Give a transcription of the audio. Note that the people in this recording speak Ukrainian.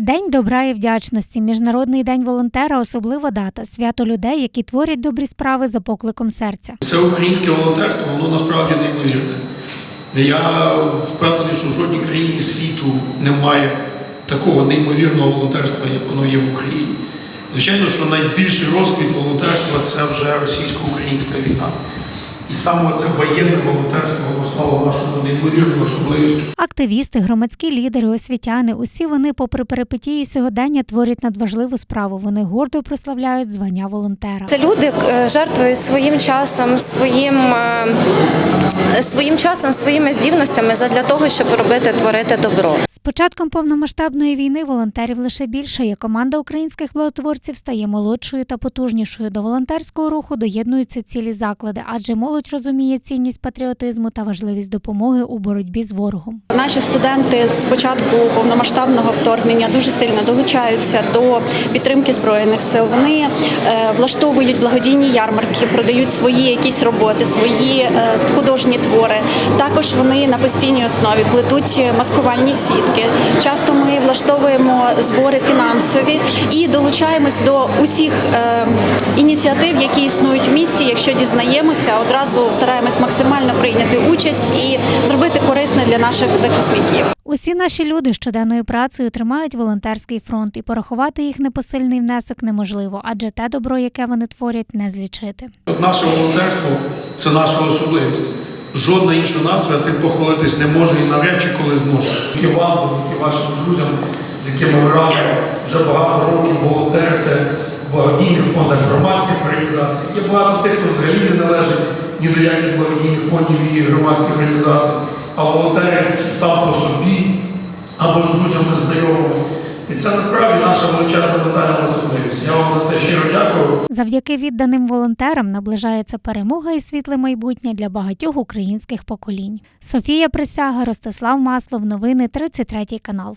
День добра і вдячності, Міжнародний день волонтера, особлива дата, свято людей, які творять добрі справи за покликом серця. Це українське волонтерство, воно насправді неймовірне. Я впевнений, що в жодній країні світу немає такого неймовірного волонтерства, як воно є в Україні. Звичайно, що найбільший розквіт волонтерства це вже російсько-українська війна. І саме це воєнне волонтерство воно стало нашою неймовірною особливістю. Активісти, громадські лідери, освітяни, усі вони, попри перипетії сьогодення, творять надважливу справу. Вони гордо прославляють звання волонтера. Це люди е, жертвують своїм часом, своїм, е, своїм часом, своїми здібностями задля того, щоб робити, творити добро. Початком повномасштабної війни волонтерів лише більше. є. команда українських благотворців стає молодшою та потужнішою. До волонтерського руху доєднуються цілі заклади, адже молодь розуміє цінність патріотизму та важливість допомоги у боротьбі з ворогом. Наші студенти з початку повномасштабного вторгнення дуже сильно долучаються до підтримки збройних сил. Вони е, влаштовують благодійні ярмарки, продають свої якісь роботи, свої е, художні твори. Також вони на постійній основі плетуть маскувальні сітки. Часто ми влаштовуємо збори фінансові і долучаємось до усіх е, ініціатив, які існують в місті. Якщо дізнаємося, одразу стараємось максимально прийняти участь і зробити корисне для наших захисників. Усі наші люди щоденною працею тримають волонтерський фронт, і порахувати їх непосильний внесок неможливо, адже те добро, яке вони творять, не злічити. Наше волонтерство це наша особливість. Жодна інша нація тим похвалитись не може і навряд чи коли зможе. Тільки вам, тільки вашим друзям, з якими ви разом вже багато років волонтерите в благодійних фондах громадських організацій. Є багато тих, хто взагалі не належить ні до яких благодійних фондів і громадських організацій, а волонтери сам по собі або з друзями, знайомими. І це насправді наша величезна ментальна особливість. Я вам за це щиро дякую. Завдяки відданим волонтерам наближається перемога і світле майбутнє для багатьох українських поколінь. Софія Присяга, Ростислав Маслов. Новини 33 канал.